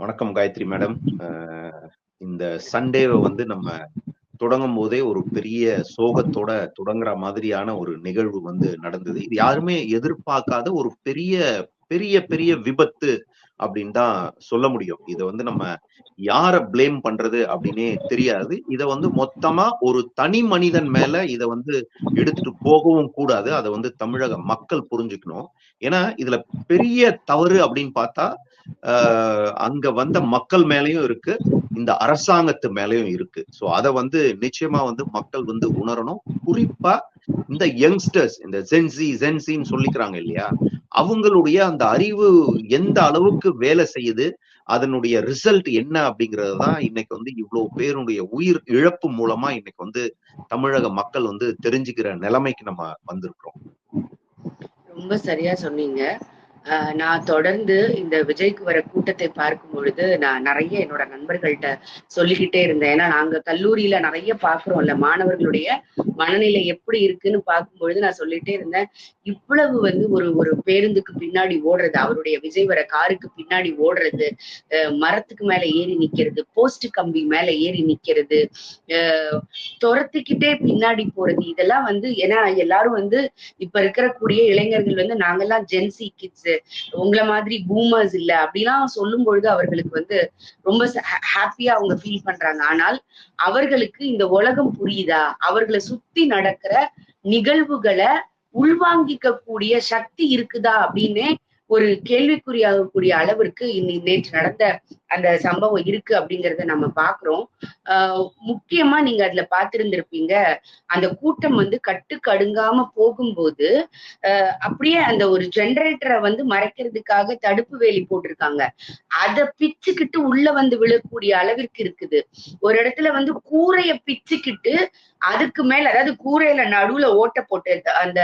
வணக்கம் காயத்ரி மேடம். இந்த சண்டேவை வந்து நம்ம தொடங்கும் போதே ஒரு பெரிய சோகத்தோட தொடங்குற மாதிரியான ஒரு நிகழ்வு வந்து நடந்தது. இது யாருமே எதிர்பார்க்காத ஒரு பெரிய பெரிய பெரிய விபத்து அப்படின்னு தான் சொல்ல முடியும். இதை வந்து நம்ம யார பிளேம் பண்றது அப்படின்னே தெரியாது. இதை வந்து மொத்தமா ஒரு தனி மனிதன் மேல இதை வந்து எடுத்துட்டு போகவும் கூடாது. அதை வந்து தமிழக மக்கள் புரிஞ்சுக்கணும். ஏன்னா இதுல பெரிய தவறு அப்படின்னு பார்த்தா அங்க வந்த மக்கள் மேலயும் இருக்கு. இந்த அரசாங்கத்து மேலயும் இருக்கு. சோ அதை வந்து நிச்சயமா வந்து மக்கள் வந்து உணரணும். குறிப்பா இந்த யங்ஸ்டர்ஸ் இந்த ஜென்சி ஜென்சின்னு சொல்லிக்கிறாங்க இல்லையா? அவங்களுடைய அந்த அறிவு எந்த அளவுக்கு வேலை செய்யுது அதனுடைய ரிசல்ட் என்ன அப்படிங்கிறது தான் இன்னைக்கு வந்து இவ்வளவு பேருடைய உயிர் இழப்பு மூலமா இன்னைக்கு வந்து தமிழக மக்கள் வந்து தெரிஞ்சுக்கிற நிலைமைக்கு நம்ம வந்திருக்கிறோம். ரொம்ப சரியா சொன்னீங்க. நான் தொடர்ந்து இந்த விஜய்க்கு வர கூட்டத்தை பார்க்கும் பொழுது நான் நிறைய என்னோட நண்பர்கள்ட்ட சொல்லிக்கிட்டே இருந்தேன். ஏன்னா நாங்க கல்லூரியில நிறைய பாக்குறோம்ல மாணவர்களுடைய மனநிலை எப்படி இருக்குன்னு பார்க்கும் பொழுது நான் சொல்லிட்டே இருந்தேன். இவ்வளவு வந்து ஒரு ஒரு பேருந்துக்கு பின்னாடி ஓடுறது அவருடைய விஜய் வர காருக்கு பின்னாடி ஓடுறது மரத்துக்கு மேல ஏறி நிக்கிறது போஸ்ட் கம்பி மேல ஏறி நிக்கிறது துரத்துக்கிட்டே பின்னாடி போறது இதெல்லாம் வந்து ஏன்னா எல்லாரும் வந்து இப்ப இருக்கக்கூடிய இளைஞர்கள் வந்து நாங்கெல்லாம் ஜென்சி கிட்ஸ் உங்களை மாதிரி பூமர்ஸ் இல்ல அப்படிலாம் சொல்லும் பொழுது அவர்களுக்கு வந்து ரொம்ப ஹாப்பியா அவங்க ஃபீல் பண்றாங்க. ஆனால் அவர்களுக்கு இந்த உலகம் புரியுதா? அவர்களை சுத்தி நடக்கிற நிகழ்வுகளை உள்வாங்கிக்க கூடிய சக்தி இருக்குதா? அப்படின்னு ஒரு கேள்விக்குறியாகக்கூடிய அளவிற்கு நேற்று நடந்த அந்த சம்பவம் இருக்கு அப்படிங்கறத நம்ம பாக்குறோம். ஆஹ் முக்கியமா நீங்க அதுல பாத்திருந்திருப்பீங்க அந்த கூட்டம் வந்து கட்டுக்கடுங்காம போகும்போது அப்படியே அந்த ஒரு ஜெனரேட்டரை வந்து மறைக்கிறதுக்காக தடுப்பு வேலி போட்டிருக்காங்க. அதை பிச்சுக்கிட்டு உள்ள வந்து விழக்கூடிய அளவிற்கு இருக்குது. ஒரு இடத்துல வந்து கூரைய பிச்சுக்கிட்டு அதுக்கு மேல அதாவது கூரையில நடுவுல ஓட்ட போட்டு அந்த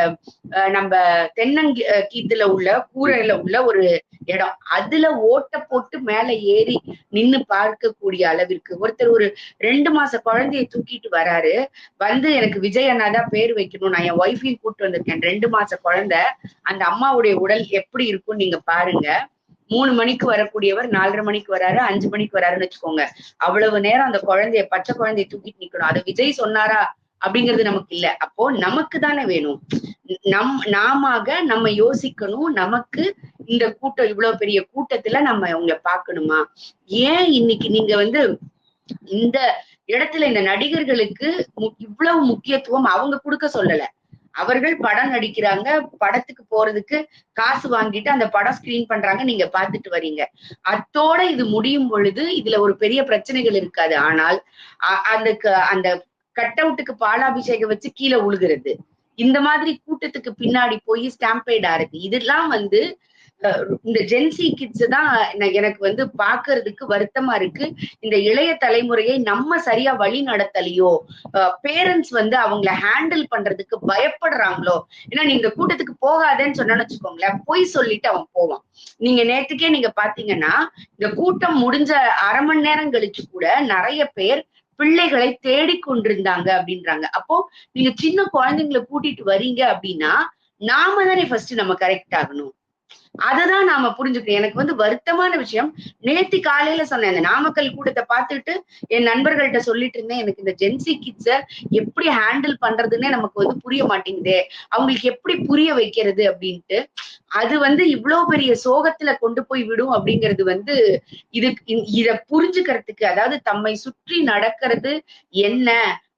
நம்ம தென்னங்கி கீத்துல உள்ள கூரையில உள்ள ஒரு இடம். அதுல ஓட்ட போட்டு மேல ஏறி நின்னு பார்க்கக்கூடிய அளவிற்கு. ஒருத்தர் ஒரு ரெண்டு மாச குழந்தைய தூக்கிட்டு வராரு. வந்து எனக்கு விஜய் அண்ணா தான் பேர் வைக்கணும். நான் என் ஒய்ஃபையும் கூப்பிட்டு வந்திருக்கேன். ரெண்டு மாச குழந்தை. அந்த அம்மாவுடைய உடல் எப்படி இருக்கும் நீங்க பாருங்க. மூணு மணிக்கு வரக்கூடியவர் நாலரை மணிக்கு வராரு அஞ்சு மணிக்கு வராருன்னு வச்சுக்கோங்க. அவ்வளவு நேரம் அந்த குழந்தைய பச்சை குழந்தைய தூக்கிட்டு நிக்கணும். அதை விஜய் சொன்னாரா? அப்படிங்கிறது நமக்கு இல்ல. அப்போ நமக்கு தானே வேணும். நம் நாம நம்ம யோசிக்கணும். நமக்கு இந்த கூட்டம் இவ்வளவு பெரிய கூட்டத்துல நம்ம உங்களை பாக்கணுமா ஏன் இன்னைக்கு நீங்க வந்து இந்த இடத்துல இந்த நடிகர்களுக்கு இவ்வளவு முக்கியத்துவம் அவங்க கொடுக்க சொல்லல. அவர்கள் படம் நடிக்கிறாங்க. படத்துக்கு போறதுக்கு காசு வாங்கிட்டு அந்த படம் ஸ்கிரீன் பண்றாங்க. நீங்க பாத்துட்டு வரீங்க. அத்தோட இது முடியும் பொழுது இதுல ஒரு பெரிய பிரச்சனைகள் இருக்காது. ஆனால் அந்த அந்த கட் அவுட்டுக்கு பாலாபிஷேகம் வச்சு கீழே உழுகிறது. இந்த மாதிரி கூட்டத்துக்கு பின்னாடி போய் ஸ்டாம்பேடா ஆறுது. இதெல்லாம் வந்து இந்த ஜென்சி கிட்ஸ் தான் எனக்கு வந்து பாக்குறதுக்கு வருத்தமா இருக்கு. இந்த இளைய தலைமுறையை நம்ம சரியா வழி நடத்தலையோ பேரண்ட்ஸ் வந்து அவங்கள ஹேண்டில் பண்றதுக்கு பயப்படுறாங்களோ ஏன்னா நீ இந்த கூட்டத்துக்கு போகாதேன்னு சொன்னு வச்சுக்கோங்களேன் போய் சொல்லிட்டு அவன் போவான். நீங்க நேத்துக்கே நீங்க பாத்தீங்கன்னா இந்த கூட்டம் முடிஞ்ச அரை மணி நேரம் கழிச்சு கூட நிறைய பேர் பிள்ளைகளை தேடிக்கொண்டிருந்தாங்க அப்படின்றாங்க. அப்போ நீங்க சின்ன குழந்தைங்களை கூட்டிட்டு வரீங்க அப்படின்னா நாம தானே ஃபர்ஸ்ட் நம்ம கரெக்ட் ஆகணும். அததான் நாம புரிஞ்சுக்கணும். எனக்கு வந்து வருத்தமான விஷயம். நேத்தி காலையில சொன்னேன் இந்த நாமக்கல் கூட்டத்தை பார்த்துட்டு என் நண்பர்கள்ட்ட சொல்லிட்டு இருந்தேன் எனக்கு இந்த ஜென்சி கிட்ஸ எப்படி ஹேண்டில் பண்றதுன்னே நமக்கு வந்து புரிய மாட்டேங்குது. அவங்களுக்கு எப்படி புரிய வைக்கிறது அப்படின்ட்டு. அது வந்து இவ்வளவு பெரிய சோகத்துல கொண்டு போய் விடும் அப்படிங்கிறது வந்து இது இத புரிஞ்சுக்கிறதுக்கு அதாவது தம்மை சுற்றி நடக்கிறது என்ன?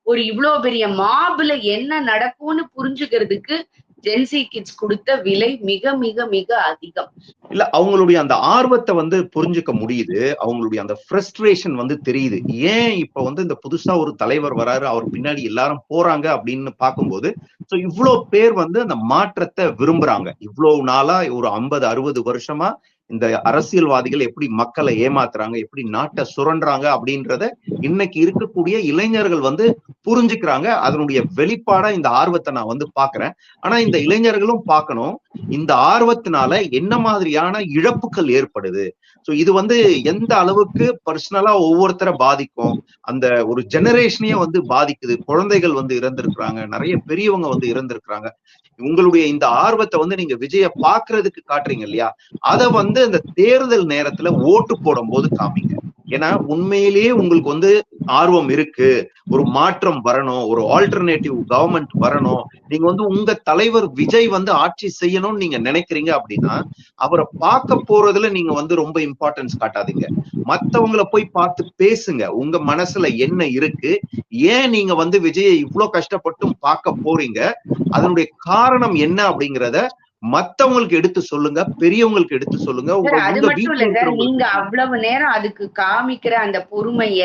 ஒரு இவ்வளவு பெரிய மாபுல என்ன நடக்கும்னு புரிஞ்சுக்கிறதுக்கு ஜென்சி கிட்ஸ் கொடுத்த விலை மிக மிக மிக அதிகம். இல்ல அவங்களுடைய அந்த ஆர்வத்தை வந்து புரிஞ்சுக்க முடியுது. அவங்களுடைய அந்த ஃப்ரஸ்ட்ரேஷன் வந்து தெரியுது. ஏன் இப்ப வந்து இந்த புதுசா ஒரு தலைவர் வராரு அவர் பின்னாடி எல்லாரும் போறாங்க அப்படின்னு பார்க்கும்போது சோ இவ்வளவு பேர் வந்து அந்த மாற்றத்தை விரும்புறாங்க. இவ்வளவு நாளா ஒரு ஐம்பது அறுபது வருஷமா இந்த அரசியல்வாதிகள் எப்படி மக்களை ஏமாத்துறாங்க எப்படி நாட்டை சுரண்டுறாங்க அப்படின்றத இன்னைக்கு இருக்கக்கூடிய இளைஞர்கள் வந்து புரிஞ்சுக்கிறாங்க. அதனுடைய வெளிப்பாடா இந்த ஆர்வத்தை நான் வந்து பாக்குறேன் ஆனா இந்த இளைஞர்களும் பார்க்கணும். இந்த ஆர்வத்தினால என்ன மாதிரியான இழப்புகள் ஏற்படுது? சோ இது வந்து எந்த அளவுக்கு பர்சனலா ஒவ்வொருத்தரை பாதிக்கும்? அந்த ஒரு ஜெனரேஷனையே வந்து பாதிக்குது. குழந்தைகள் வந்து இறந்திருக்கிறாங்க. நிறைய பெரியவங்க வந்து இறந்திருக்கிறாங்க. உங்களுடைய இந்த ஆர்வத்தை வந்து நீங்க விஜய பாக்குறதுக்கு காட்டுறீங்க இல்லையா? அத வந்து இந்த தேர்தல் நேரத்துல ஓட்டு போடும் போது காமிங்க. ஏன்னா உண்மையிலேயே உங்களுக்கு வந்து ஆர்வம் இருக்கு. ஒரு மாற்றம் வரணும். ஒரு ஆல்டர்னேட்டிவ் கவர்மெண்ட் வரணும். நீங்க வந்து உங்க தலைவர் விஜய் வந்து ஆட்சி செய்யணும்னு நீங்க நினைக்கிறீங்க அப்படின்னா அவரை பார்க்க போறதுல நீங்க வந்து ரொம்ப இம்பார்ட்டன்ஸ் காட்டாதீங்க. மத்தவங்கள போய் பார்த்து பேசுங்க. உங்க மனசுல என்ன இருக்கு? ஏன் நீங்க வந்து விஜயை இவ்வளவு கஷ்டப்பட்டும் பார்க்க போறீங்க? அதனுடைய காரணம் என்ன அப்படிங்கிறத மத்தவங்களுக்கு எடுத்து சொல்லுங்க பெரியவங்களுக்கு எடுத்து சொல்லுங்க அது மட்டும் இல்ல நீங்க அவ்வளவு நேரம் அதுக்கு காமிக்கிற அந்த பொறுமைய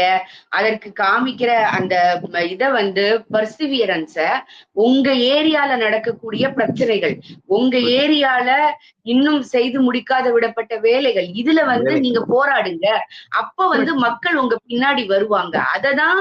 அதற்கு காமிக்கிற அந்த இத வந்து பர்சிவியரன்ஸ உங்க ஏரியால நடக்கக்கூடிய பிரச்சனைகள் உங்க ஏரியால இன்னும் செய்து முடிக்காத விடப்பட்ட வேலைகள் இதுல வந்து. நீங்க போராடுங்க. அப்ப வந்து மக்கள் உங்க பின்னாடி வருவாங்க. அததான்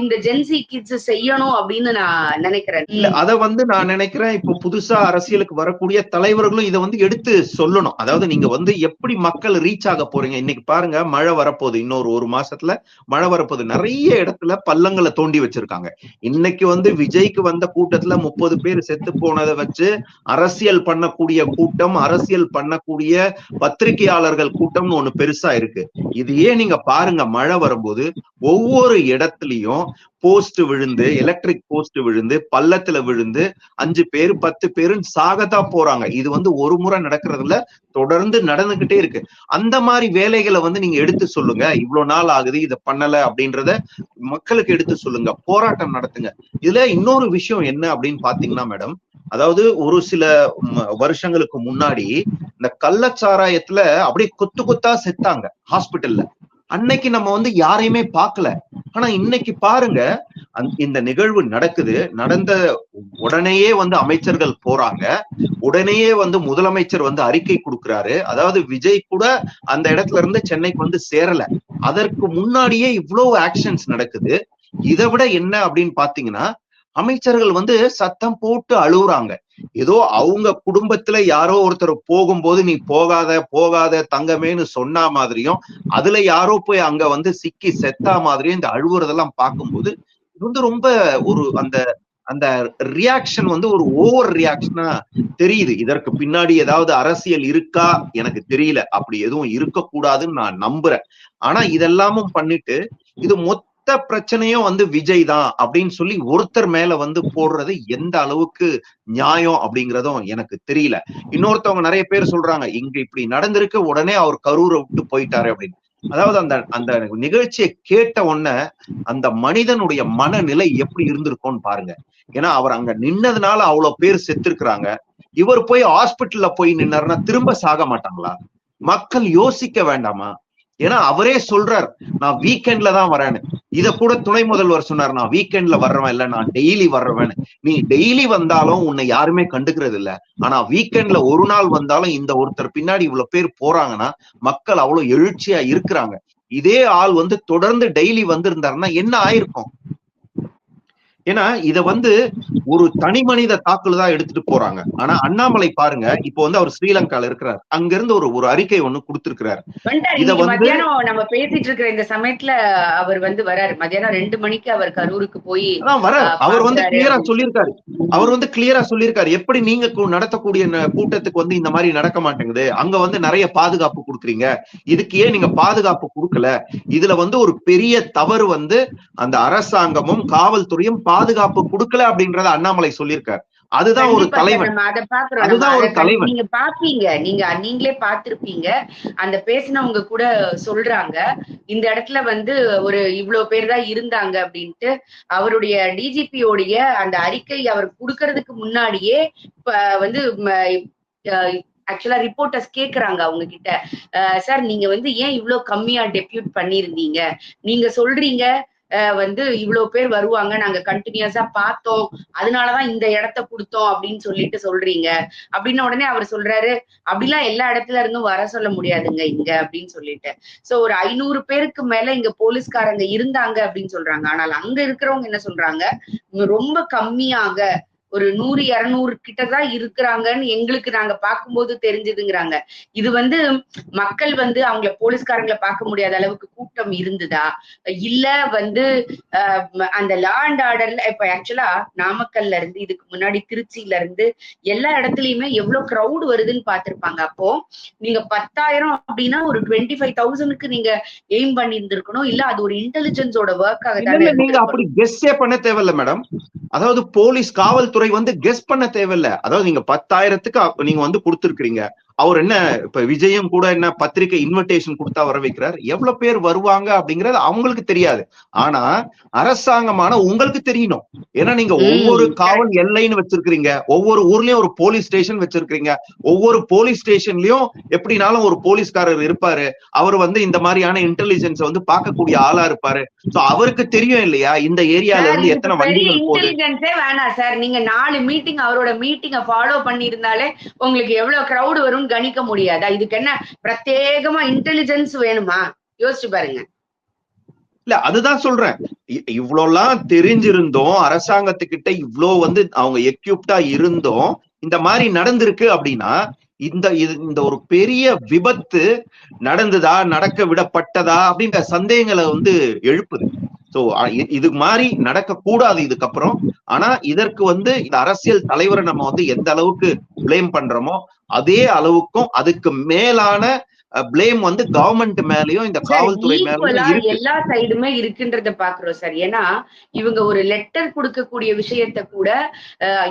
இந்த ஜென்சி கிட்ஸ் செய்யணும் அப்படின்னு நான் நினைக்கிறேன். இல்ல அத வந்து நான் நினைக்கிறேன் இப்போ புதுசா அரசியலுக்கு வரக்கூடிய தலைவர்களும் இதை வந்து எடுத்து சொல்லணும். அதாவது நீங்க வந்து எப்படி மக்கள் ரீச் ஆக போறீங்க? இன்னைக்கு பாருங்க மழை வரப்போகுது இன்னொரு ஒரு மாசத்துல. மழை வரப்போகுது. நிறைய இடத்துல பள்ளங்களை தோண்டி வச்சிருக்காங்க. இன்னைக்கு வந்து விஜய்க்கு வந்த கூட்டத்துல முப்பது பேர் செத்து போனதை வச்சு அரசியல் பண்ணக்கூடிய கூட்டம் அரசியல் பண்ணக்கூடிய பத்திரிகையாளர்கள் கூட்டம்னு ஒண்ணு பெருசா இருக்கு. இது ஏன் நீங்க பாருங்க மழை வரும்போது ஒவ்வொரு இடத்துலயும் போஸ்ட் விழுந்து எலக்ட்ரிக் போஸ்ட் விழுந்து பள்ளத்துல விழுந்து அஞ்சு பேர் பத்து பேருன்னு சாகத்தான் போறாங்க. இது வந்து ஒரு முறை நடக்கிறதுல தொடர்ந்து நடந்துகிட்டே இருக்கு. அந்த மாதிரி வேலைகளை வந்து நீங்க எடுத்து சொல்லுங்க. இவ்வளவு நாள் ஆகுது இதை பண்ணல அப்படின்றத மக்களுக்கு எடுத்து சொல்லுங்க. போராட்டம் நடத்துங்க. இதுல இன்னொரு விஷயம் என்ன அப்படின்னு பாத்தீங்கன்னா மேடம் அதாவது ஒரு சில வருஷங்களுக்கு முன்னாடி இந்த கள்ளச்சாராயத்துல அப்படியே கொத்து கொத்தா செத்தாங்க ஹாஸ்பிட்டல்ல அன்னைக்கு நம்ம வந்து யாரையுமே பார்க்கல. ஆனா இன்னைக்கு பாருங்க இந்த நிகழ்வு நடக்குது. நடந்த உடனேயே வந்து அமைச்சர்கள் போறாங்க. உடனேயே வந்து முதலமைச்சர் வந்து அறிக்கை கொடுக்கிறாரு. அதாவது விஜய் கூட அந்த இடத்துல இருந்து சென்னைக்கு வந்து சேரல. அதற்கு முன்னாடியே இவ்வளவு ஆக்ஷன்ஸ் நடக்குது. இதை விட என்ன அப்படின்னு பாத்தீங்கன்னா அமைச்சர்கள் வந்து சத்தம் போட்டு அழுகுறாங்க. ஏதோ அவங்க குடும்பத்துல யாரோ ஒருத்தர் போகும்போது நீ போகாத போகாத தங்கமேன்னு சொன்னா மாதிரியும் அதுல யாரோ போய் அங்க வந்து சிக்கி செத்தா மாதிரியும் இந்த அழுவுறதெல்லாம் பார்க்கும்போது இது வந்து ரொம்ப ஒரு அந்த அந்த ரியாக்ஷன் வந்து ஒரு ஓவர் ரியாக்ஷனா தெரியுது. இதற்கு பின்னாடி ஏதாவது அரசியல் இருக்கா? எனக்கு தெரியல. அப்படி எதுவும் இருக்கக்கூடாதுன்னு நான் நம்புறேன். ஆனா இதெல்லாமும் பண்ணிட்டு இது மொத்த பிரச்சனையும் வந்து விஜய் தான் அப்படின்னு சொல்லி ஒருத்தர் மேல வந்து போடுறது எந்த அளவுக்கு நியாயம் அப்படிங்கறதும் எனக்கு தெரியல. இன்னொருத்தவங்க நிறைய பேர் சொல்றாங்க இங்க இப்படி நடந்திருக்கு உடனே அவர் கரூரை விட்டு போயிட்டாரு அப்படின்னு. அதாவது அந்த அந்த நிகழ்ச்சியை கேட்ட உடனே அந்த மனிதனுடைய மனநிலை எப்படி இருந்திருக்கும்னு பாருங்க. ஏன்னா அவர் அங்க நின்னதுனால அவ்வளவு பேர் செத்துருக்குறாங்க. இவர் போய் ஹாஸ்பிட்டல்ல போய் நின்னாருன்னா திரும்ப சாக மாட்டாங்களா? மக்கள் யோசிக்க வேண்டாமா? ஏன்னா அவரே சொல்றார் நான் வீக்கெண்ட்ல தான் வரேன்னு. இத கூட துணை முதல்வர் சொன்னார் நான் வீக்கெண்ட்ல வர்றவன் இல்ல நான் டெய்லி வர்றவன். நீ டெய்லி வந்தாலும் உன்னை யாருமே கண்டுக்கிறது இல்ல. ஆனா வீக்கெண்ட்ல ஒரு நாள் வந்தாலும் இந்த ஒருத்தர் பின்னாடி இவ்வளவு பேர் போறாங்கன்னா மக்கள் அவ்வளவு எழுச்சியா இருக்கிறாங்க. இதே ஆள் வந்து தொடர்ந்து டெய்லி வந்திருந்தாருன்னா என்ன ஆயிருக்கும்? ஏன்னா இத வந்து ஒரு தனி மனித தாக்குதலா எடுத்துட்டு போறாங்க. ஆனா அண்ணாமலை பாருங்க இப்போ வந்து அவர் ஸ்ரீலங்கால இருக்கிறார். அங்க இருந்து ஒரு ஒரு அறிக்கை ஒண்ணு கொடுத்திருக்கிறார். இத வந்து- நம்ம பேசிட்டு இருக்கிற இந்த சமயத்துல அவர் வந்து வராரு. மத்தியானம் ரெண்டு மணிக்கு அவர் கரூருக்கு போய் வர அவர் வந்து கிளியரா. சொல்லியிருக்காரு. அவர் வந்து கிளியரா சொல்லியிருக்காரு. எப்படி நீங்க நடத்தக்கூடிய கூட்டத்துக்கு வந்து இந்த மாதிரி நடக்க மாட்டேங்குது? அங்க வந்து நிறைய பாதுகாப்பு கொடுக்குறீங்க. இதுக்கு ஏன் நீங்க பாதுகாப்பு கொடுக்கல? இதுல வந்து ஒரு பெரிய தவறு வந்து அந்த அரசாங்கமும் காவல்துறையும் பாதுகாப்பு கொடுக்கல அப்படின்றத அண்ணாமலை சொல்லியிருக்காரு. அதுதான் ஒரு தலைவன். அதுதான் ஒரு தலைவன். நீங்க பாப்பீங்க நீங்க நீங்களே பாத்திருப்பீங்க அந்த பேசினவங்க கூட சொல்றாங்க. இந்த இடத்துல வந்து ஒரு இவ்வளவு பேர் தான் இருந்தாங்க அப்படின்ட்டு அவருடைய டிஜிபியோடைய அந்த அறிக்கை அவர் கொடுக்கறதுக்கு முன்னாடியே வந்து ஆக்சுவலா ரிப்போர்ட்டர்ஸ் கேக்குறாங்க அவங்க கிட்ட சார் நீங்க வந்து ஏன் இவ்வளவு கம்மியா டெபியூட் பண்ணிருந்தீங்க நீங்க சொல்றீங்க வந்து இவ்வளவு பேர் வருவாங்க. நாங்க கண்டினியூஸா பார்த்தோம். அதனாலதான் இந்த இடத்த கொடுத்தோம் அப்படின்னு சொல்லிட்டு சொல்றீங்க. அப்படின்ன உடனே அவர் சொல்றாரு அப்படிலாம் எல்லா இடத்துல இருந்தும் வர சொல்ல முடியாதுங்க இங்க அப்படின்னு சொல்லிட்டு. சோ ஒரு ஐநூறு பேருக்கு மேல இங்க போலீஸ்காரங்க இருந்தாங்க அப்படின்னு சொல்றாங்க. ஆனால் அங்க இருக்கிறவங்க என்ன சொல்றாங்க? ரொம்ப கம்மியாக ஒரு நூறு இருநூறு கிட்டதான் இருக்கிறாங்கன்னு எங்களுக்கு நாங்க பார்க்கும்போது தெரிஞ்சதுங்கிறாங்க. இது வந்து மக்கள் வந்து அவங்கள போலீஸ்காரங்களை பார்க்க முடியாத அளவுக்கு கூட்டம் இருந்ததா? இல்ல வந்து அந்த லா அண்ட் ஆர்டர்ல இப்ப ஆக்சுவலா நாமக்கல்ல இருந்து இதுக்கு முன்னாடி திருச்சியில இருந்து எல்லா இடத்துலயுமே எவ்வளவு கிரவுட் வருதுன்னு பார்த்திருப்பாங்க. அப்போ நீங்க பத்தாயிரம் அப்படின்னா ஒரு டுவெண்ட்டி ஃபைவ் தௌசண்ட்க்கு நீங்க எய்ம் பண்ணி இருந்திருக்கணும் இல்ல அது ஒரு இன்டெலிஜென்ஸோட ஒர்க்காக நீங்க அப்படி கெஸ்ஸே பண்ண தேவையில்ல மேடம் அதாவது போலீஸ் காவல்துறை வந்து கெஸ் பண்ண தேவையில்ல. அதாவது நீங்க பத்தாயிரத்துக்கு நீங்க வந்து கொடுத்துருக்கீங்க அவர் என்ன இப்ப விஜயம் கூட என்ன பத்திரிக்கை இன்விடேஷன் கொடுத்தா வர வைக்கிறார்? எவ்வளவு பேர் வருவாங்க அப்படிங்கறது அவங்களுக்கு தெரியாது. ஆனா அரசாங்கமான உங்களுக்கு தெரியணும். ஏன்னா நீங்க ஒவ்வொரு காவல் எல்லைன்னு வச்சிருக்கீங்க ஒவ்வொரு ஊர்லயும் ஒரு போலீஸ் ஸ்டேஷன் வச்சிருக்கீங்க ஒவ்வொரு போலீஸ் ஸ்டேஷன்லயும் எப்படினாலும் ஒரு போலீஸ்காரர் இருப்பாரு. அவர் வந்து இந்த மாதிரியான இன்டெலிஜென்ஸ் வந்து பார்க்கக்கூடிய ஆளா இருப்பாரு. சோ அவருக்கு தெரியும் இல்லையா? இந்த ஏரியால இருந்து எத்தனை வண்டிகள் போகுது? இன்டெலிஜென்ஸே வேணாம் சார். நீங்க நாலு மீட்டிங் அவரோட மீட்டிங்க ஃபாலோ பண்ணியிருந்தாலே உங்களுக்கு எவ்வளவு கிரவுட் வரும்னு கணிக்க முடியாதா. இதுக்கு என்ன பிரத்யேகமா இன்டெலிஜென்ஸ் வேணுமா? யோசிச்சு பாருங்க. இல்ல அதுதான் சொல்றேன். இவ்வளவு இவ்வளவுலாம் தெரிஞ்சிருந்தோம். அரசாங்கத்துக்கிட்ட இவ்ளோ வந்து அவங்க எக்யூப்டா இருந்தோம். இந்த மாதிரி நடந்திருக்கு அப்படின்னா இந்த இது இந்த ஒரு பெரிய விபத்து நடந்ததா நடக்க விடப்பட்டதா அப்படின்ற சந்தேகங்களை வந்து எழுப்புது. சோ இது மாதிரி நடக்க கூடாது இதுக்கப்புறம். ஆனா இதற்கு வந்து இந்த அரசியல் தலைவரை நம்ம வந்து எந்த அளவுக்கு பிளேம் பண்றோமோ அதே அளவுக்கும் அதுக்கு மேலான ப்ளேம் வந்து கவர்மெண்ட் மேலயும் இந்த காவல்துறை மேலயும் எல்லா சைடுமே இருக்குன்றத பாக்குறோம் சார் ஏன்னா இவங்க ஒரு லெட்டர் கொடுக்கக்கூடிய விஷயத்த கூட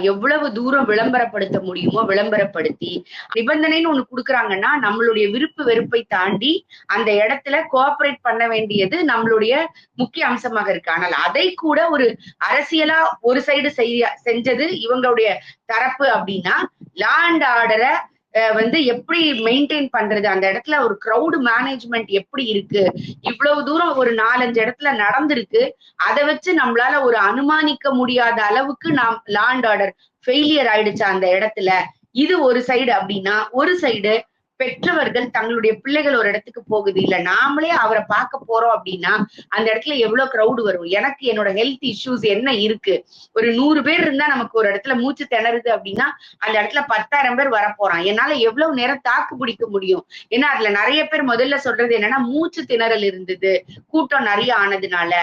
எவ்வளவு தூரம் விளம்பரப்படுத்த முடியுமோ விளம்பரப்படுத்தி நிபந்தனைன்னு ஒண்ணு கொடுக்குறாங்கன்னா நம்மளுடைய விருப்பு வெறுப்பை தாண்டி அந்த இடத்துல கோஆபரேட் பண்ண வேண்டியது நம்மளுடைய முக்கிய அம்சமாக இருக்கு. ஆனால் அதை கூட ஒரு அரசியலா ஒரு சைடு செய்ய செஞ்சது இவங்களுடைய தரப்பு அப்படின்னா லா அண்ட் ஆர்டரை வந்து எப்படி மெயின்டைன் பண்றது? அந்த இடத்துல ஒரு க்ரௌடு மேனேஜ்மெண்ட் எப்படி இருக்கு? இவ்வளவு தூரம் ஒரு நாலஞ்சு இடத்துல நடந்திருக்கு. அதை வச்சு நம்மளால ஒரு அனுமானிக்க முடியாத அளவுக்கு நாம் லாண்ட் ஆர்டர் ஃபெயிலியர் ஆயிடுச்சு அந்த இடத்துல. இது ஒரு சைடு அப்படின்னா ஒரு சைடு பெற்றவர்கள் தங்களுடைய பிள்ளைகள் ஒரு இடத்துக்கு போகுது இல்ல நாமளே அவரை பார்க்க போறோம் அப்படின்னா அந்த இடத்துல எவ்வளவு க்ரௌடு வரும்? எனக்கு என்னோட ஹெல்த் இஷ்யூஸ் என்ன இருக்கு? ஒரு நூறு பேர் இருந்தா நமக்கு ஒரு இடத்துல மூச்சு திணறுது அப்படின்னா அந்த இடத்துல பத்தாயிரம் பேர் வரப்போறான். என்னால எவ்வளவு நேரம் தாக்கு பிடிக்க முடியும்? ஏன்னா அதுல நிறைய பேர் முதல்ல சொல்றது என்னன்னா மூச்சு திணறல் இருந்தது கூட்டம் நிறைய ஆனதுனால.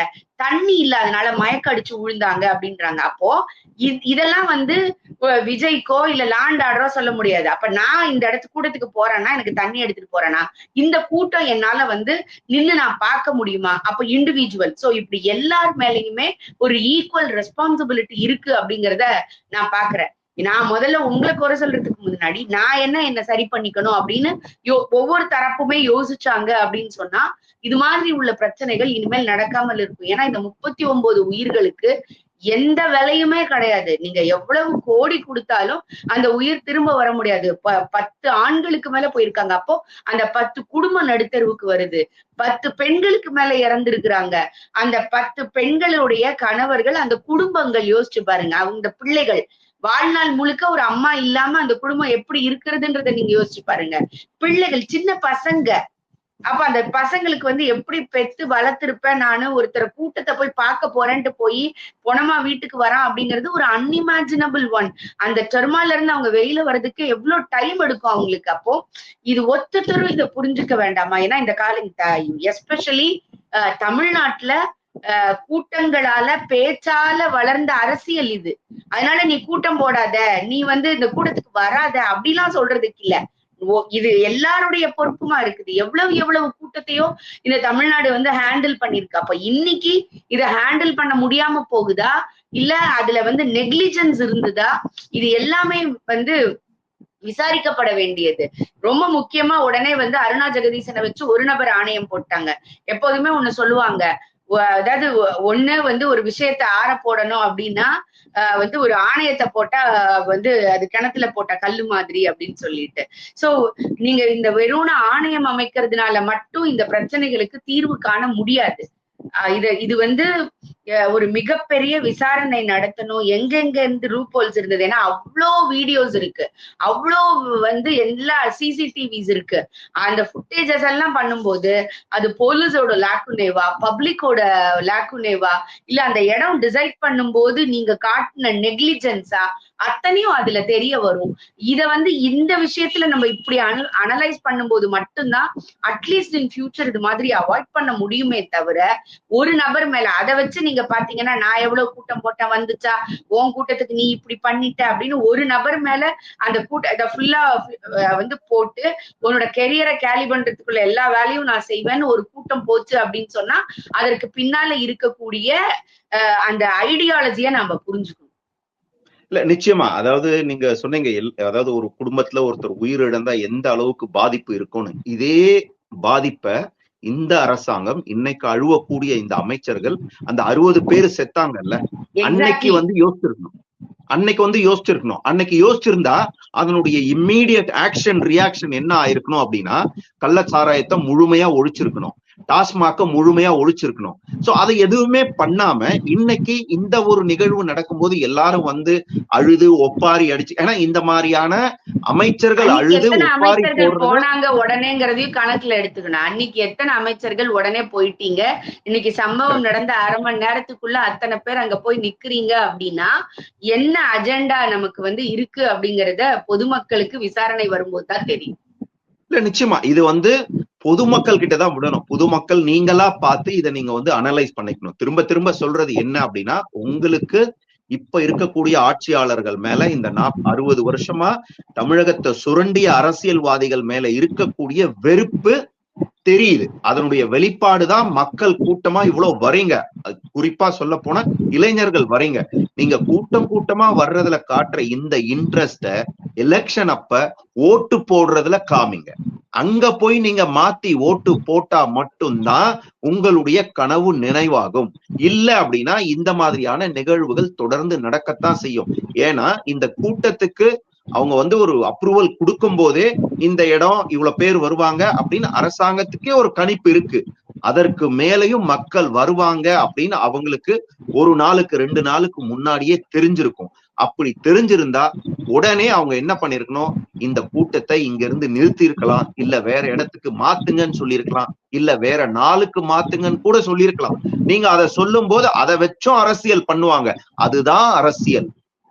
தண்ணி இல்லாதனால மயக்க அடிச்சு விழுந்தாங்க அப்படின்றாங்க. அப்போ இதெல்லாம் வந்து விஜய்க்கோ இல்ல லாண்ட் ஆர்டரோ சொல்ல முடியாது. அப்ப நான் இந்த இடத்து கூட்டத்துக்கு போறேன்னா எனக்கு தண்ணி எடுத்துட்டு போறேனா? இந்த கூட்டம் என்னால வந்து நின்னு நான் பார்க்க முடியுமா? அப்ப இண்டிவிஜுவல் சோ இப்படி எல்லார் மேலயுமே ஒரு ஈக்குவல் ரெஸ்பான்சிபிலிட்டி இருக்கு அப்படிங்கிறத நான் பாக்குறேன் நான் முதல்ல உங்களை குறை சொல்றதுக்கு முன்னாடி நான் என்ன என்ன சரி பண்ணிக்கணும் அப்படின்னு யோ ஒவ்வொரு தரப்புமே யோசிச்சாங்க அப்படின்னு சொன்னா இது மாதிரி உள்ள பிரச்சனைகள் இனிமேல் நடக்காமல் இருக்கும். ஏன்னா இந்த முப்பத்தி ஒன்பது உயிர்களுக்கு எந்த விலையுமே கிடையாது. நீங்க எவ்வளவு கோடி கொடுத்தாலும் அந்த உயிர் திரும்ப வர முடியாது. ப- பத்து ஆண்களுக்கு மேல போயிருக்காங்க. அப்போ அந்த பத்து குடும்ப நடுத்தருவுக்கு வருது. பத்து பெண்களுக்கு மேல இறந்திருக்கிறாங்க. அந்த பத்து பெண்களுடைய கணவர்கள் அந்த குடும்பங்கள் யோசிச்சு பாருங்க. அவங்க பிள்ளைகள் வாழ்நாள் முழுக்க ஒரு அம்மா இல்லாம அந்த குடும்பம் எப்படி இருக்கிறதுன்றத நீங்க யோசிச்சு பாருங்க. பிள்ளைகள் சின்ன பசங்க. அப்ப அந்த பசங்களுக்கு வந்து எப்படி பெத்து வளர்த்திருப்பேன் நானு ஒருத்தர் கூட்டத்தை போய் பார்க்க போறேன்ட்டு போய் பொணமா வீட்டுக்கு வரான் அப்படிங்கிறது ஒரு அன்இமேஜினபிள் ஒன் அந்த டெர்மால இருந்து அவங்க வெளியில வர்றதுக்கு எவ்வளவு டைம் எடுக்கும் அவங்களுக்கு அப்போ? இது ஒத்துத்தரும் இதை புரிஞ்சுக்க வேண்டாமா? ஏன்னா இந்த காலம் எஸ்பெஷலி தமிழ்நாட்டுல கூட்டங்களால பேச்சால வளர்ந்த அரசியல் இது. அதனால நீ கூட்டம் போடாத நீ வந்து இந்த கூட்டத்துக்கு வராத அப்படிலாம் சொல்றதுக்கு இல்ல. இது எல்லாருடைய பொறுப்புமா இருக்குது. எவ்வளவு எவ்வளவு கூட்டத்தையோ இந்த தமிழ்நாடு வந்து ஹேண்டில் பண்ணிருக்கு. அப்ப இன்னைக்கு இத ஹேண்டில் பண்ண முடியாம போகுதா? இல்ல அதுல வந்து நெக்லிஜென்ஸ் இருந்ததா? இது எல்லாமே வந்து விசாரிக்கப்பட வேண்டியது. ரொம்ப முக்கியமா உடனே வந்து அருணா ஜெகதீசனை வச்சு ஒரு நபர் ஆணையம் போட்டாங்க. எப்போதுமே ஒண்ணு சொல்லுவாங்க அதாவது ஒண்ணு வந்து ஒரு விஷயத்த ஆற போடணும் அப்படின்னா ஆஹ் வந்து ஒரு ஆணையத்தை போட்டா வந்து அது கிணத்துல போட்ட கல்லு மாதிரி அப்படின்னு சொல்லிட்டு. சோ நீங்க இந்த வெறும் ஆணையம் அமைக்கிறதுனால மட்டும் இந்த பிரச்சனைகளுக்கு தீர்வு காண முடியாது. இது இது வந்து ஒரு மிகப்பெரிய விசாரணை நடத்தணும். எங்கெங்க இருந்து ரூபோல்ஸ் இருந்தது? ஏன்னா அவ்வளோ வீடியோஸ் இருக்கு. அவ்வளோ வந்து எல்லா சிசிடிவிஸ் இருக்கு. அந்த ஃபுட்டேஜஸ் எல்லாம் பண்ணும்போது அது போலீஸோட லாக்குனேவா பப்ளிக்கோட லாக்குனேவா இல்ல அந்த இடம் டிசைட் பண்ணும்போது நீங்க காட்டின நெக்லிஜென்ஸா அத்தனையும் அதுல தெரிய வரும். இத வந்து இந்த விஷயத்துல நம்ம இப்படி அனு அனலைஸ் பண்ணும்போது மட்டும்தான் அட்லீஸ்ட் இன் ஃபியூச்சர் இது மாதிரி அவாய்ட் பண்ண முடியுமே தவிர ஒரு நபர் மேல அதை வச்சு நீங்க பாத்தீங்கன்னா நான் எவ்வளவு கூட்டம் போட்டேன் வந்துச்சா உன் கூட்டத்துக்கு நீ இப்படி பண்ணிட்ட அப்படின்னு ஒரு நபர் மேல அந்த கூட்ட இதை ஃபுல்லா வந்து போட்டு உன்னோட கெரியரை கேலி பண்றதுக்குள்ள எல்லா வேலையும் நான் செய்வேன்னு ஒரு கூட்டம் போச்சு அப்படின்னு சொன்னா அதற்கு பின்னால இருக்கக்கூடிய அந்த ஐடியாலஜியை நம்ம புரிஞ்சுக்கணும். இல்ல நிச்சயமா. அதாவது நீங்க சொன்னீங்க எல்- அதாவது ஒரு குடும்பத்துல ஒருத்தர் உயிரிழந்தா எந்த அளவுக்கு பாதிப்பு இருக்கும்னு. இதே பாதிப்ப இந்த அரசாங்கம் இன்னைக்கு அழுவக்கூடிய இந்த அமைச்சர்கள் அந்த அறுபது பேர் செத்தாங்கல்ல அன்னைக்கு. வந்து யோசிச்சிருக்கணும். அன்னைக்கு வந்து யோசிச்சிருக்கணும். அன்னைக்கு யோசிச்சிருந்தா அதனுடைய இம்மீடியட் ஆக்ஷன் ரியாக்ஷன் என்ன ஆயிருக்கணும் அப்படின்னா கள்ளச்சாராயத்தை முழுமையா ஒழிச்சிருக்கணும். டாஸ்மாக முழுமையா ஒழிச்சிருக்கணும். சோ அதை எதுவுமே பண்ணாம இன்னைக்கு இந்த ஒரு நிகழ்வு நடக்கும்போது எல்லாரும் வந்து அழுது ஒப்பாரி அடிச்சு ஏன்னா இந்த மாதிரியான அமைச்சர்கள் அழுது ஒப்பாரி போனாங்க உடனேங்கிறதையும் கணக்குல எடுத்துக்கணும். அன்னைக்கு எத்தனை அமைச்சர்கள் உடனே போயிட்டீங்க? இன்னைக்கு சம்பவம் நடந்த அரை மணி நேரத்துக்குள்ள அத்தனை பேர் அங்க போய் நிக்கிறீங்க அப்படின்னா என்ன அஜெண்டா நமக்கு வந்து இருக்கு அப்படிங்கறத பொதுமக்களுக்கு விசாரணை வரும்போது தான் தெரியும். இல்ல நிச்சயமா. இது வந்து பொதுமக்கள் கிட்ட தான் விடணும். பொதுமக்கள் நீங்களா பார்த்து இதை நீங்க வந்து அனலைஸ் பண்ணிக்கணும். திரும்ப திரும்ப சொல்றது என்ன அப்படின்னா உங்களுக்கு இப்ப இருக்கக்கூடிய ஆட்சியாளர்கள் மேல இந்த நாப் அறுபது வருஷமா தமிழகத்தை சுரண்டிய அரசியல்வாதிகள் மேல இருக்கக்கூடிய வெறுப்பு தெரியுது. அதனுடைய வெளிப்பாடுதான் மக்கள் கூட்டமா இவ்வளவு வரீங்க குறிப்பா சொல்ல போனா இளைஞர்கள் வரீங்க நீங்க கூட்டம் கூட்டமா வர்றதுல காட்டுற இந்த இன்ட்ரெஸ்ட எலெக்ஷன் அப்ப ஓட்டு போடுறதுல காமிங்க. அங்க போய் நீங்க மாத்தி ஓட்டு போட்டா மட்டும்தான் உங்களுடைய கனவு நினைவாகும். இல்ல அப்படின்னா இந்த மாதிரியான நிகழ்வுகள் தொடர்ந்து நடக்கத்தான் செய்யும். ஏன்னா இந்த கூட்டத்துக்கு அவங்க வந்து ஒரு அப்ரூவல் கொடுக்கும் போதே இந்த இடம் இவ்வளவு பேர் வருவாங்க அப்படின்னு அரசாங்கத்துக்கே ஒரு கணிப்பு இருக்கு. அதற்கு மேலையும் மக்கள் வருவாங்க அப்படின்னு அவங்களுக்கு ஒரு நாளுக்கு ரெண்டு நாளுக்கு முன்னாடியே தெரிஞ்சிருக்கும். அப்படி தெரிஞ்சிருந்தா உடனே அவங்க என்ன பண்ணிருக்கணும்? இந்த கூட்டத்தை இங்க இருந்து நிறுத்தி இருக்கலாம் இல்ல வேற இடத்துக்கு மாத்துங்கன்னு சொல்லியிருக்கலாம். இல்ல வேற நாளுக்கு மாத்துங்கன்னு கூட சொல்லியிருக்கலாம். நீங்க அதை சொல்லும் போது அதை வச்சும் அரசியல் பண்ணுவாங்க. அதுதான் அரசியல்.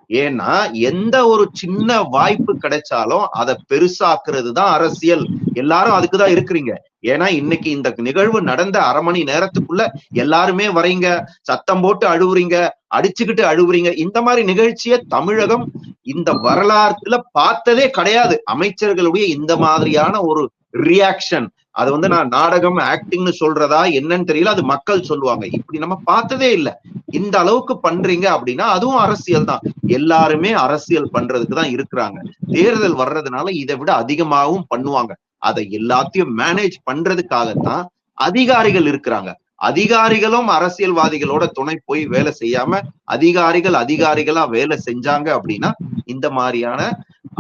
ஏன்னா எந்த ஒரு சின்ன வாய்ப்பு கிடைச்சாலும் அதை பெருசாக்குறது தான் அரசியல். எல்லாரும் அதுக்குதான் இருக்கிறீங்க. ஏன்னா இன்னைக்கு இந்த நிகழ்வு நடந்த அரை மணி நேரத்துக்குள்ள எல்லாருமே வரீங்க. சத்தம் போட்டு அழுவுறீங்க அடிச்சுக்கிட்டு அழுவுறீங்க. இந்த மாதிரி நிகழ்ச்சியை தமிழகம் இந்த வரலாற்றுல பார்த்ததே கிடையாது. அமைச்சர்களுடைய இந்த மாதிரியான ஒரு ரியாக்ஷன் அது வந்து நான் நாடகம் ஆக்டிங்னு சொல்றதா என்னன்னு தெரியல. அது மக்கள் சொல்லுவாங்க. இப்படி நம்ம பார்த்ததே இல்ல. இந்த அளவுக்கு பண்றீங்க அப்படின்னா அதுவும் அரசியல் தான். எல்லாருமே அரசியல் பண்றதுக்கு தான் இருக்கிறாங்க. தேர்தல் வர்றதுனால இதை விட அதிகமாகவும் பண்ணுவாங்க. அதை எல்லாத்தையும் மேனேஜ் பண்றதுக்காகத்தான் அதிகாரிகள் இருக்கிறாங்க. அதிகாரிகளும் அரசியல்வாதிகளோட துணை போய் வேலை செய்யாம அதிகாரிகள் அதிகாரிகளா வேலை செஞ்சாங்க அப்படின்னா இந்த மாதிரியான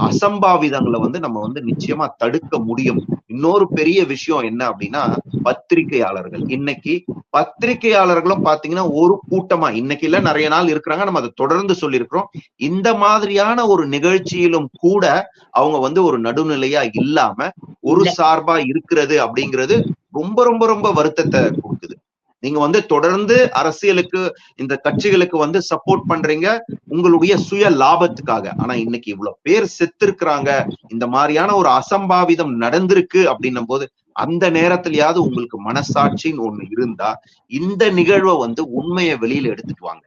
அசம்பாவிதங்களை வந்து நம்ம வந்து நிச்சயமா தடுக்க முடியும். இன்னொரு பெரிய விஷயம் என்ன அப்படின்னா பத்திரிகையாளர்கள். இன்னைக்கு பத்திரிகையாளர்களும் பாத்தீங்கன்னா ஒரு கூட்டமா இன்னைக்கு இல்ல நிறைய நாள் இருக்கிறாங்க. நம்ம அதை தொடர்ந்து சொல்லியிருக்கிறோம். இந்த மாதிரியான ஒரு நிகழ்ச்சியிலும் கூட அவங்க வந்து ஒரு நடுநிலையா இல்லாம ஒரு சார்பா இருக்கிறது அப்படிங்கிறது ரொம்ப ரொம்ப ரொம்ப வருத்தத்தை கொடுக்குது. நீங்க வந்து தொடர்ந்து அரசியலுக்கு இந்த கட்சிகளுக்கு வந்து சப்போர்ட் பண்றீங்க உங்களுடைய சுய லாபத்துக்காக. ஆனா இன்னைக்கு இவ்வளவு பேர் செத்து இருக்கிறாங்க இந்த மாதிரியான ஒரு அசம்பாவிதம் நடந்திருக்கு அப்படின்னும் போது அந்த நேரத்திலயாவது உங்களுக்கு மனசாட்சின்னு ஒண்ணு இருந்தா இந்த நிகழ்வை வந்து உண்மையை வெளியில எடுத்துட்டு வாங்க.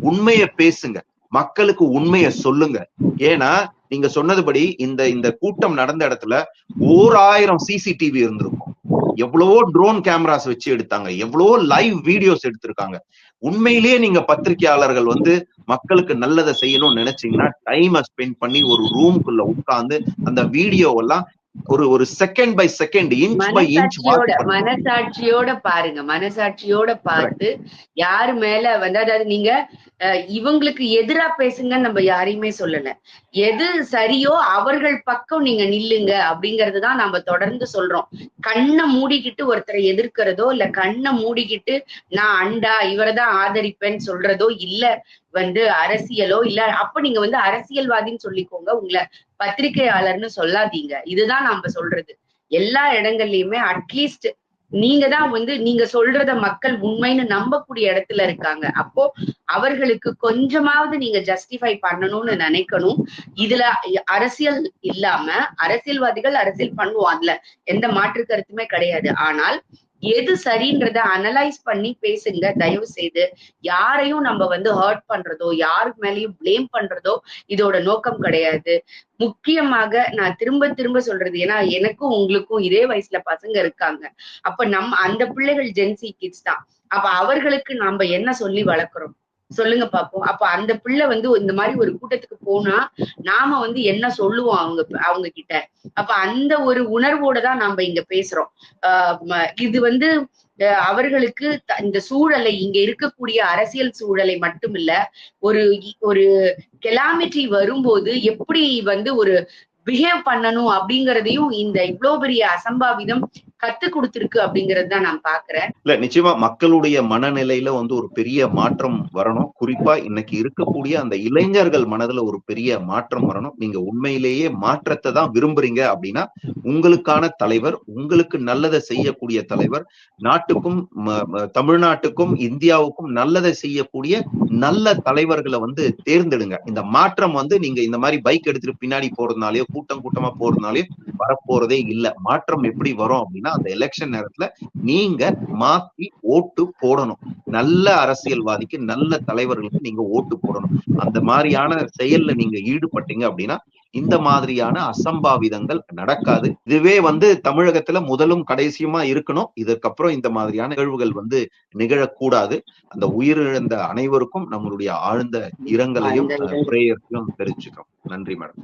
உண்மையை பேசுங்க. மக்களுக்கு உண்மையை சொல்லுங்க. ஏன்னா நீங்க சொன்னதுபடி இந்த இந்த கூட்டம் நடந்த இடத்துல ஓர் ஆயிரம் சிசிடிவி இருந்திருக்கும். எவ்வளவோ ட்ரோன் கேமராஸ் வச்சு எடுத்தாங்க. எவ்வளவோ லைவ் வீடியோஸ் எடுத்திருக்காங்க. உண்மையிலேயே நீங்க பத்திரிகையாளர்கள் வந்து மக்களுக்கு நல்லதை செய்யணும்னு நினைச்சீங்கன்னா டைமை ஸ்பெண்ட் பண்ணி ஒரு ரூம்குள்ள உட்கார்ந்து அந்த வீடியோ எல்லாம் ஒரு ஒரு second by second inch by inch மனசாட்சியோட பாருங்க மனசாட்சியோட பார்த்து யாரு மேல வந்து அதாவது நீங்க இவங்களுக்கு எதிரா பேசுங்கன்னு நம்ம யாரையுமே சொல்லல. எது சரியோ அவர்கள் பக்கம் நீங்க நில்லுங்க அப்படிங்கறது தான் நம்ம தொடர்ந்து சொல்றோம். கண்ணை மூடிக்கிட்டு ஒருத்தரை எதிர்க்கிறதோ இல்ல கண்ணை மூடிக்கிட்டு நான் அண்டா இவரை தான் ஆதரிப்பேன்னு சொல்றதோ இல்ல வந்து அரசியலோ இல்ல அப்ப நீங்க வந்து அரசியல்வாதின்னு சொல்லிக்கோங்க. உங்களை பத்திரிகையாளர்னு சொல்லாதீங்க. இதுதான் நாம சொல்றது. எல்லா இடங்கள்லயுமே அட்லீஸ்ட் நீங்க தான் வந்து நீங்க சொல்றத மக்கள் உண்மைன்னு நம்பக்கூடிய இடத்துல இருக்காங்க. அப்போ அவர்களுக்கு கொஞ்சமாவது நீங்க ஜஸ்டிஃபை பண்ணணும்னு நினைக்கணும். இதுல அரசியல் இல்லாம அரசியல்வாதிகள் அரசியல் பண்ணுவோம் அதுல எந்த மாற்று கருத்துமே கிடையாது. ஆனால் எது சரின்றத அனலைஸ் பண்ணி பேசுங்க. தயவு செய்து யாரையும் நம்ம வந்து ஹர்ட் பண்றதோ யாருக்கு மேலயும் பிளேம் பண்றதோ இதோட நோக்கம் கிடையாது. முக்கியமாக நான் திரும்ப திரும்ப சொல்றது ஏன்னா எனக்கும் உங்களுக்கும் இதே வயசுல பசங்க இருக்காங்க. அப்ப நம் அந்த பிள்ளைகள் ஜென்சி கிட்ஸ் தான். அப்ப அவர்களுக்கு நாம என்ன சொல்லி வளர்க்குறோம்? சொல்லுங்க பாப்போம். அப்ப அந்த பிள்ளை வந்து இந்த மாதிரி ஒரு கூட்டத்துக்கு போனா நாம வந்து என்ன சொல்லுவோம் அவங்க அவங்க கிட்ட அப்ப அந்த ஒரு உணர்வோட தான் நாம இங்க பேசுறோம். ஆஹ் இது வந்து அவர்களுக்கு இந்த சூழலை இங்க இருக்கக்கூடிய அரசியல் சூழலை மட்டுமில்ல ஒரு ஒரு கெலாமிட்டி வரும்போது எப்படி வந்து ஒரு பிஹேவ் பண்ணணும் அப்படிங்கறதையும் இந்த இவ்வளவு பெரிய அசம்பாவிதம் கத்து கொடுத்திருக்கு அப்படிங்கறது தான் நான் பாக்குறேன். இல்ல நிச்சயமா மக்களுடைய மனநிலையில வந்து ஒரு பெரிய மாற்றம் வரணும். குறிப்பா இன்னைக்கு இருக்கக்கூடிய அந்த இளைஞர்கள் மனதுல ஒரு பெரிய மாற்றம் வரணும். நீங்க உண்மையிலேயே மாற்றத்தை தான் விரும்புறீங்க அப்படின்னா உங்களுக்கான தலைவர் உங்களுக்கு நல்லதை செய்யக்கூடிய தலைவர் நாட்டுக்கும் தமிழ்நாட்டுக்கும் இந்தியாவுக்கும் நல்லதை செய்யக்கூடிய நல்ல தலைவர்களை வந்து தேர்ந்தெடுங்க. இந்த மாற்றம் வந்து நீங்க இந்த மாதிரி பைக் எடுத்துட்டு பின்னாடி போறதுனாலயோ கூட்டம் கூட்டமா போறதுனாலயோ வரப்போறதே இல்ல. மாற்றம் எப்படி வரும் அப்படின்னா அந்த எலெக்ஷன் நேரத்துல நீங்க மாத்தி ஓட்டு போடணும். நல்ல அரசியல்வாதிக்கு நல்ல தலைவர்களுக்கு நீங்க ஓட்டு போடணும். அந்த மாதிரியான செயல்ல நீங்க ஈடுபட்டீங்க அப்படின்னா இந்த மாதிரியான அசம்பாவிதங்கள் நடக்காது. இதுவே வந்து தமிழகத்துல முதலும் கடைசியுமா இருக்கணும். இதற்கப்புறம் இந்த மாதிரியான நிகழ்வுகள் வந்து நிகழக்கூடாது. அந்த உயிரிழந்த அனைவருக்கும் நம்மளுடைய ஆழ்ந்த இரங்கலையும் பிரேயர்ஸையும் தெரிவிச்சுக்கிறோம். நன்றி மேடம்.